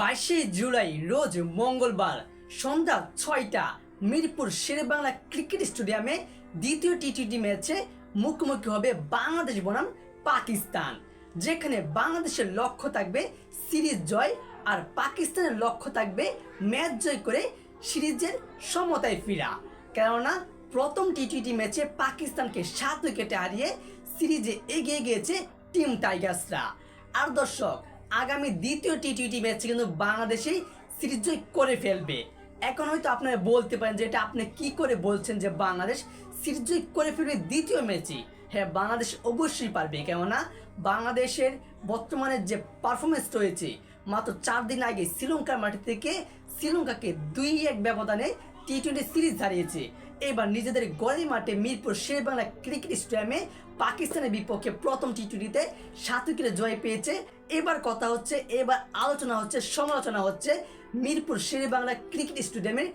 বাইশে জুলাই, রোজ মঙ্গলবার সন্ধ্যা ছয়টা, মিরপুর শেরেবাংলা ক্রিকেট স্টেডিয়ামে দ্বিতীয় টি টোয়েন্টি ম্যাচে মুখোমুখি হবে বাংলাদেশ বনাম পাকিস্তান, যেখানে বাংলাদেশের লক্ষ্য থাকবে সিরিজ জয় আর পাকিস্তানের লক্ষ্য থাকবে ম্যাচ জয় করে সিরিজের সমতায় ফেরা। কেননা, প্রথম টি টোয়েন্টি ম্যাচে পাকিস্তানকে সাত উইকেটে হারিয়ে সিরিজে এগিয়ে গিয়েছে টিম টাইগার্সরা। আর দর্শক আগামী দ্বিতীয় টি টোয়েন্টি ম্যাচে কিন্তু বাংলাদেশেই সিরিজ জয় করে ফেলবে। এখন হয়তো আপনারা বলতে পারেন যে এটা আপনি কি করে বলছেন যে বাংলাদেশ সিরিজ জয় করে ফেলবে দ্বিতীয় ম্যাচে হ্যাঁ বাংলাদেশ অবশ্যই পারবে, কেননা বাংলাদেশের বর্তমানে যে পারফরমেন্স রয়েছে মাত্র চার দিন আগে শ্রীলঙ্কার মাটি থেকে শ্রীলঙ্কাকে দুই এক ব্যবধানে টি টোয়েন্টি সিরিজ হারিয়েছে। এবার নিজেদের গড়ি মাঠে মিরপুর শের বাংলা ক্রিকেট স্টেডিয়ামে পাকিস্তানের বিপক্ষে প্রথম টি টোয়েন্টিতে সাত উইকেটে জয় পেয়েছে। এবার কথা হচ্ছে, এবার আলোচনা হচ্ছে, সমালোচনা হচ্ছে মিরপুর শের বাংলা ক্রিকেট স্টেডিয়ামের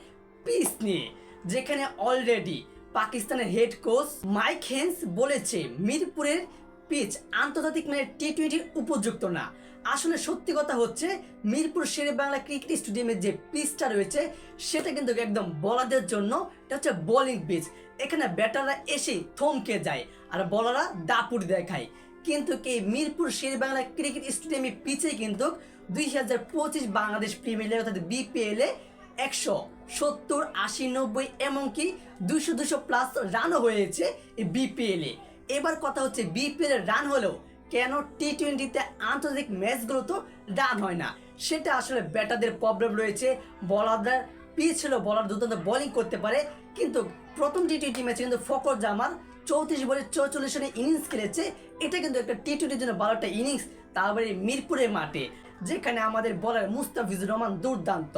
পিচ নিয়ে, যেখানে অলরেডি পাকিস্তানের হেড কোচ মাইক হেন্স বলেছে, মিরপুরের পিচ আন্তর্জাতিক মানে টি টোয়েন্টির উপযুক্ত না। আসলে সত্যি কথা হচ্ছে, মিরপুর শেরে বাংলা ক্রিকেট স্টেডিয়ামের যে পিচটা রয়েছে, সেটা কিন্তু একদম বলারদের জন্য এটা হচ্ছে বোলিং পিচ এখানে ব্যাটাররা এসে থমকে যায় আর বলাররা দাপুর দেখায়। কিন্তু কে মিরপুর শের বাংলা ক্রিকেট স্টেডিয়ামে পিচে কিন্তু দুই হাজার পঁচিশ বাংলাদেশ প্রিমিয়ার লিগ অর্থাৎ বিপিএল একশো সত্তর, আশি, নব্বই, এমনকি দুশো দুশো প্লাস রানও হয়েছে এই বিপিএল এবার কথা হচ্ছে বিপিএল এর রান হলেও কেন টি টোয়েন্টিতে আন্তর্জাতিক ম্যাচগুলো তো রান হয় না? সেটা আসলে ব্যাটারদের প্রবলেম রয়েছে, বলারদের পিচ হলেও বলার দুর্দান্ত বোলিং করতে পারে, কিন্তু প্রথম টি টোয়েন্টি ম্যাচে কিন্তু ফকর জামার চৌত্রিশ বলে চৌচল্লিশ রানের ইনিংস খেলেছে, এটা কিন্তু একটা টি টোয়েন্টির জন্য ভালো একটা ইনিংস তারপরে মিরপুরের মাঠে, যেখানে আমাদের বলার মুস্তাফিজুর রহমান দুর্দান্ত।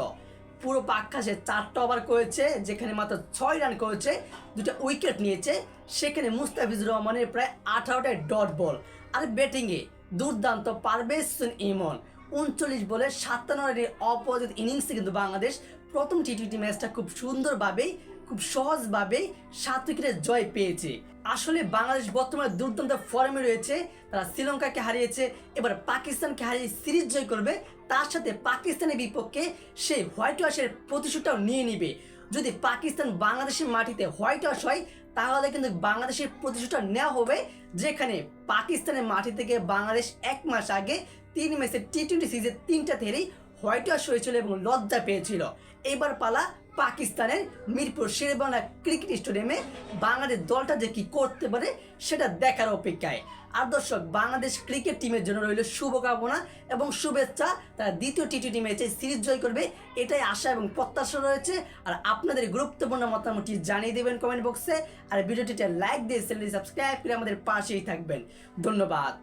পুরো পাক্কাশে চারটা ওভার করেছে, যেখানে মাত্র ছয় রান করেছে দুটো উইকেট নিয়েছে, সেখানে মুস্তাফিজুর রহমানের প্রায় আঠারোটায় ডট বল আর ব্যাটিংয়ে দুর্দান্ত পারভেজ ইমন। উনচল্লিশ বলে সাতান্ন রানের অপোজিট ইনিংসে কিন্তু বাংলাদেশ প্রথম টি টোয়েন্টি ম্যাচটা খুব সুন্দরভাবেই, খুব সহজভাবেই সাত উইকেটে জয় পেয়েছে। আসলে বাংলাদেশ বর্তমানে দুর্দান্ত ফর্মে রয়েছে, তারা শ্রীলঙ্কাকে হারিয়েছে, এবার পাকিস্তানকে হারিয়ে সিরিজ জয় করবে, তার সাথে পাকিস্তানের বিপক্ষে সে হোয়াইট ওয়াশের প্রতিশোধটাও নিয়ে নিবে। যদি পাকিস্তান বাংলাদেশের মাটিতে হোয়াইট ওয়াশ হয়, তাহলে কিন্তু বাংলাদেশের প্রতিশোধটা নেওয়া হবে, যেখানে পাকিস্তানের মাটি থেকে বাংলাদেশ এক মাস আগে তিন ম্যাচের টি টোয়েন্টি সিরিজে তিনটা থেরেই হোয়াইট ওয়াশ হয়েছিল এবং লজ্জা পেয়েছিল। এবার পালা পাকিস্তানের মিরপুর শেরবাংলা ক্রিকেট স্টেডিয়ামে বাংলাদেশ দলটা যে কি করতে পারে সেটা দেখার অপেক্ষায়। আর দর্শক, বাংলাদেশ ক্রিকেট টিমের জন্য রইল শুভকামনা এবং শুভেচ্ছা। তারা দ্বিতীয় টি টোয়েন্টি ম্যাচে সিরিজ জয় করবে, এটাই আশা এবং প্রত্যাশা রয়েছে। আর আপনাদের গুরুত্বপূর্ণ মতামতটি জানিয়ে দেবেন কমেন্ট বক্সে আর ভিডিওটিতে লাইক দিয়ে চ্যানেলটি সাবস্ক্রাইব করে আমাদের পাশেই থাকবেন। ধন্যবাদ।